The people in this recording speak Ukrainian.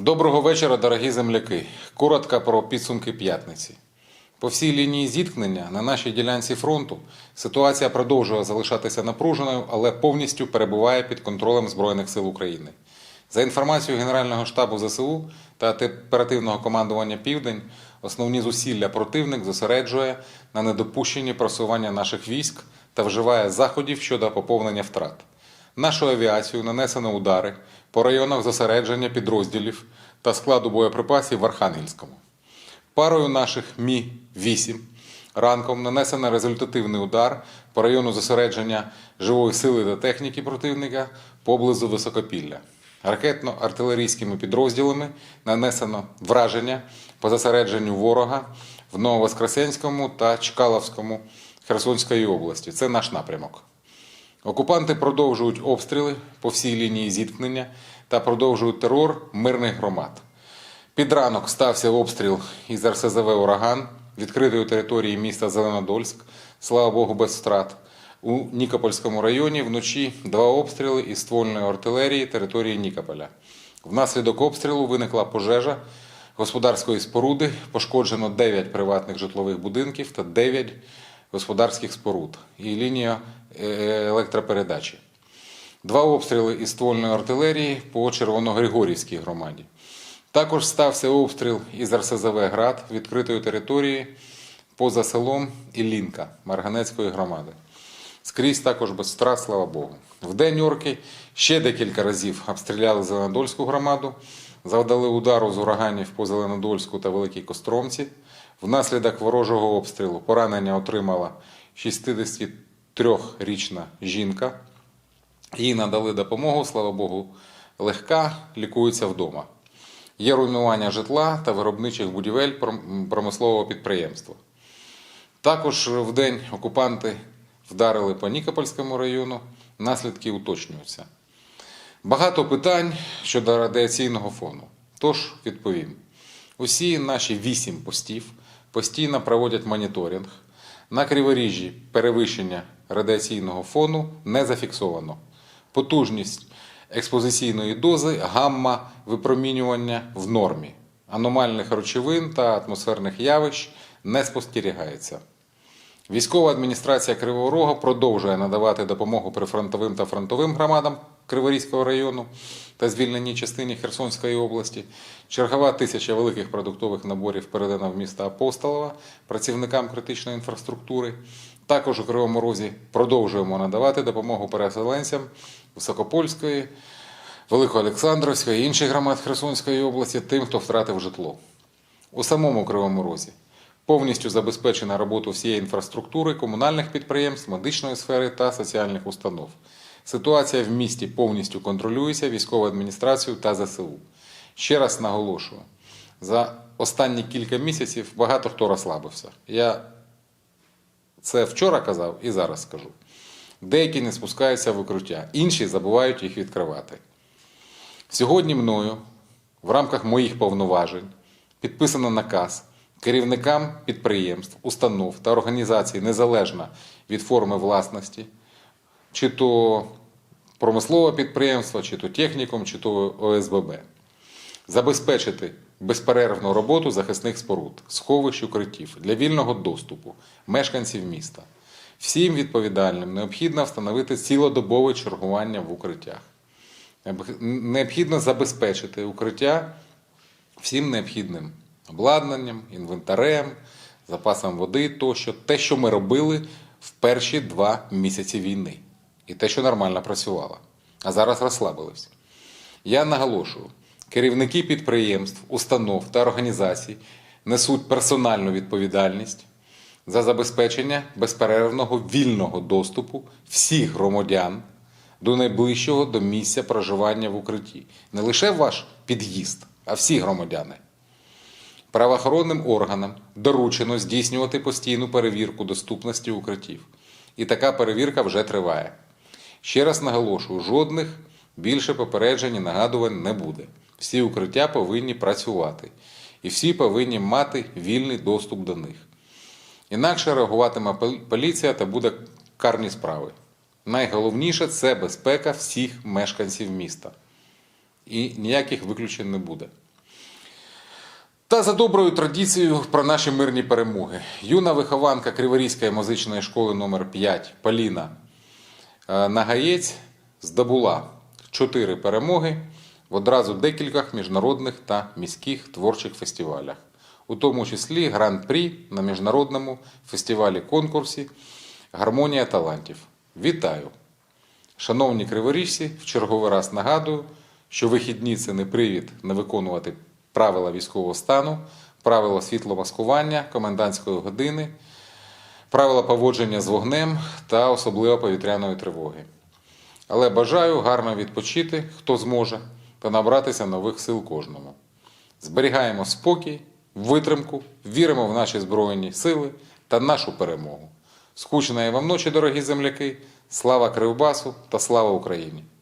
Доброго вечора, дорогі земляки. Коротко про підсумки п'ятниці. По всій лінії зіткнення на нашій ділянці фронту ситуація продовжує залишатися напруженою, але повністю перебуває під контролем Збройних сил України. За інформацією Генерального штабу ЗСУ та оперативного командування Південь, основні зусилля противник зосереджує на недопущенні просування наших військ та вживає заходів щодо поповнення втрат. Нашу авіацію нанесено удари по районах зосередження підрозділів та складу боєприпасів в Архангельському. Парою наших Мі-8 ранком нанесено результативний удар по району зосередження живої сили та техніки противника поблизу Високопілля. Ракетно-артилерійськими підрозділами нанесено враження по зосередженню ворога в Нововоскресенському та Чкаловському Херсонської області. Це наш напрямок. Окупанти продовжують обстріли по всій лінії зіткнення та продовжують терор мирних громад. Під ранок стався обстріл із РСЗВ Ураган відкритої території міста Зеленодольськ, слава Богу, без втрат. У Нікопольському районі вночі два обстріли із ствольної артилерії території Нікополя. Внаслідок обстрілу виникла пожежа господарської споруди, пошкоджено 9 приватних житлових будинків та 9 господарських споруд і лінія е, електропередачі. Два обстріли із ствольної артилерії по Червоногригорівській громаді. Також стався обстріл із РСЗВ Град відкритої території поза селом Іллінка Марганецької громади. Скрізь також без втрат, слава Богу. В день орки ще декілька разів обстріляли Зеленодольську громаду, завдали удару з ураганів по Зеленодольську та Великій Костромці. Внаслідок ворожого обстрілу поранення отримала 63-річна жінка. Їй надали допомогу, слава Богу, легка, лікується вдома. Є руйнування житла та виробничих будівель промислового підприємства. Також в день окупанти вдарили по Нікопольському району, наслідки уточнюються. Багато питань щодо радіаційного фону. Тож відповім: усі наші вісім постів постійно проводять моніторинг. На криворіжжі перевищення радіаційного фону не зафіксовано. Потужність експозиційної дози гамма випромінювання в нормі. Аномальних речовин та атмосферних явищ не спостерігається. Військова адміністрація Кривого Рога продовжує надавати допомогу прифронтовим та фронтовим громадам Криворізького району та звільненій частині Херсонської області. Чергова тисяча великих продуктових наборів передана в місто Апостолова працівникам критичної інфраструктури. Також у Кривому Розі продовжуємо надавати допомогу переселенцям Високопольської, Великоолександровської і інших громад Херсонської області, тим, хто втратив житло. У самому Кривому Розі повністю забезпечена робота всієї інфраструктури, комунальних підприємств, медичної сфери та соціальних установ. Ситуація в місті повністю контролюється військовою адміністрацією та ЗСУ. Ще раз наголошую: за останні кілька місяців багато хто розслабився. Я це вчора казав і зараз скажу. Деякі не спускаються в укриття, інші забувають їх відкривати. Сьогодні мною, в рамках моїх повноважень, підписано наказ керівникам підприємств, установ та організацій незалежно від форми власності, чи то промислове підприємство, чи то технікум, чи то ОСББ, забезпечити безперервну роботу захисних споруд, сховищ укриттів для вільного доступу мешканців міста. Всім відповідальним необхідно встановити цілодобове чергування в укриттях. Необхідно забезпечити укриття всім необхідним обладнанням, інвентарем, запасом води тощо. Те, що ми робили в перші два місяці війни. І те, що нормально працювало. А зараз розслабились. Я наголошую, керівники підприємств, установ та організацій несуть персональну відповідальність за забезпечення безперервного вільного доступу всіх громадян до найближчого до місця проживання в укритті. Не лише ваш під'їзд, а всі громадяни. Правоохоронним органам доручено здійснювати постійну перевірку доступності укриттів. І така перевірка вже триває. Ще раз наголошую, жодних більше попереджень і нагадувань не буде. Всі укриття повинні працювати, і всі повинні мати вільний доступ до них. Інакше реагуватиме поліція та буде карні справи. Найголовніше це безпека всіх мешканців міста. І ніяких виключень не буде. Та за доброю традицією про наші мирні перемоги. Юна вихованка Криворізької музичної школи номер 5 Поліна е, Нагаєць здобула чотири перемоги в одразу декількох міжнародних та міських творчих фестивалях, у тому числі гран-прі на міжнародному фестивалі конкурсі Гармонія талантів. Вітаю! Шановні криворіжці, в черговий раз нагадую, що вихідні це не привід не виконувати правила військового стану, правила світломаскування, комендантської години, правила поводження з вогнем та особливо повітряної тривоги. Але бажаю гарно відпочити, хто зможе, та набратися нових сил кожному. Зберігаємо спокій, витримку, віримо в наші Збройні сили та нашу перемогу. Скучної вам ночі, дорогі земляки! Слава Кривбасу та слава Україні!